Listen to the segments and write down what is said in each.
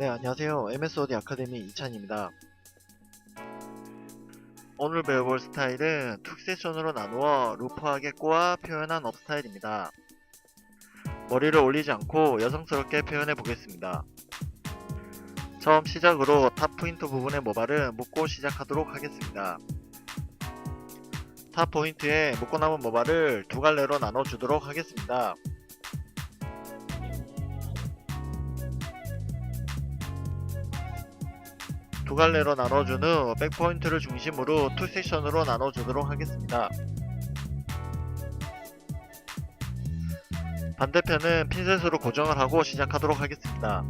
네, 안녕하세요. MSOD 아카데미 이찬입니다. 오늘 배워볼 스타일은 툭 세션으로 나누어 루프하게 꼬아 표현한 업 스타일입니다. 머리를 올리지 않고 여성스럽게 표현해 보겠습니다. 처음 시작으로 탑 포인트 부분의 모발을 묶고 시작하도록 하겠습니다. 탑 포인트에 묶고 남은 모발을 두 갈래로 나눠주도록 하겠습니다. 두 갈래로 나눠준 후 백포인트를 중심으로 투 섹션으로 나눠주도록 하겠습니다. 반대편은 핀셋으로 고정을 하고 시작하도록 하겠습니다.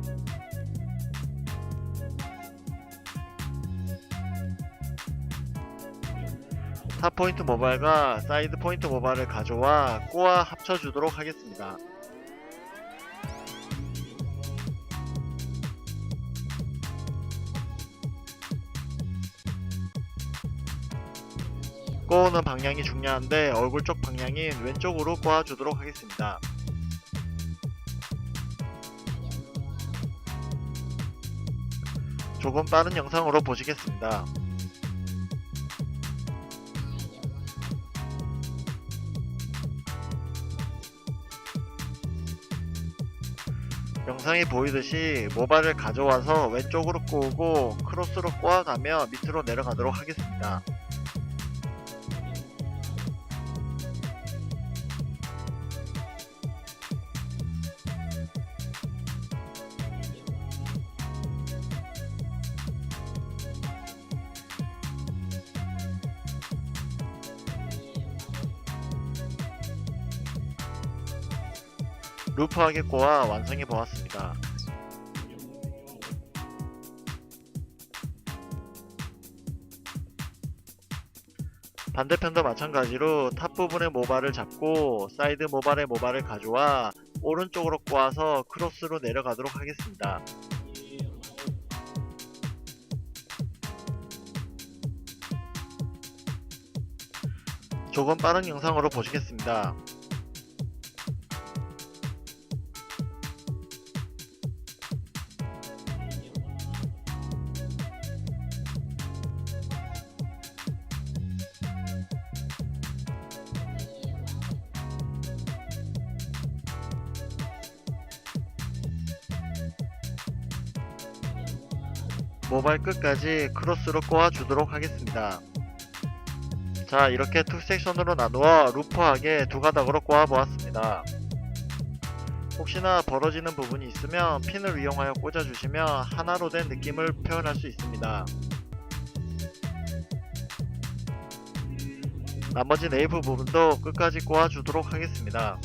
탑 포인트 모발과 사이드 포인트 모발을 가져와 꼬아 합쳐주도록 하겠습니다. 꼬우는 방향이 중요한데 얼굴 쪽 방향인 왼쪽으로 꼬아주도록 하겠습니다. 조금 빠른 영상으로 보시겠습니다. 영상에 보이듯이 모발을 가져와서 왼쪽으로 꼬우고 크로스로 꼬아가며 밑으로 내려가도록 하겠습니다. 루프하게 꼬아 완성해 보았습니다. 반대편도 마찬가지로 탑 부분의 모발을 잡고 사이드 모발의 모발을 가져와 오른쪽으로 꼬아서 크로스로 내려가도록 하겠습니다. 조금 빠른 영상으로 보시겠습니다. 모발 끝까지 크로스로 꼬아주도록 하겠습니다. 자 이렇게 투 섹션으로 나누어 루프하게 두 가닥으로 꼬아보았습니다. 혹시나 벌어지는 부분이 있으면 핀을 이용하여 꽂아주시면 하나로 된 느낌을 표현할 수 있습니다. 나머지 네이프 부분도 끝까지 꼬아주도록 하겠습니다.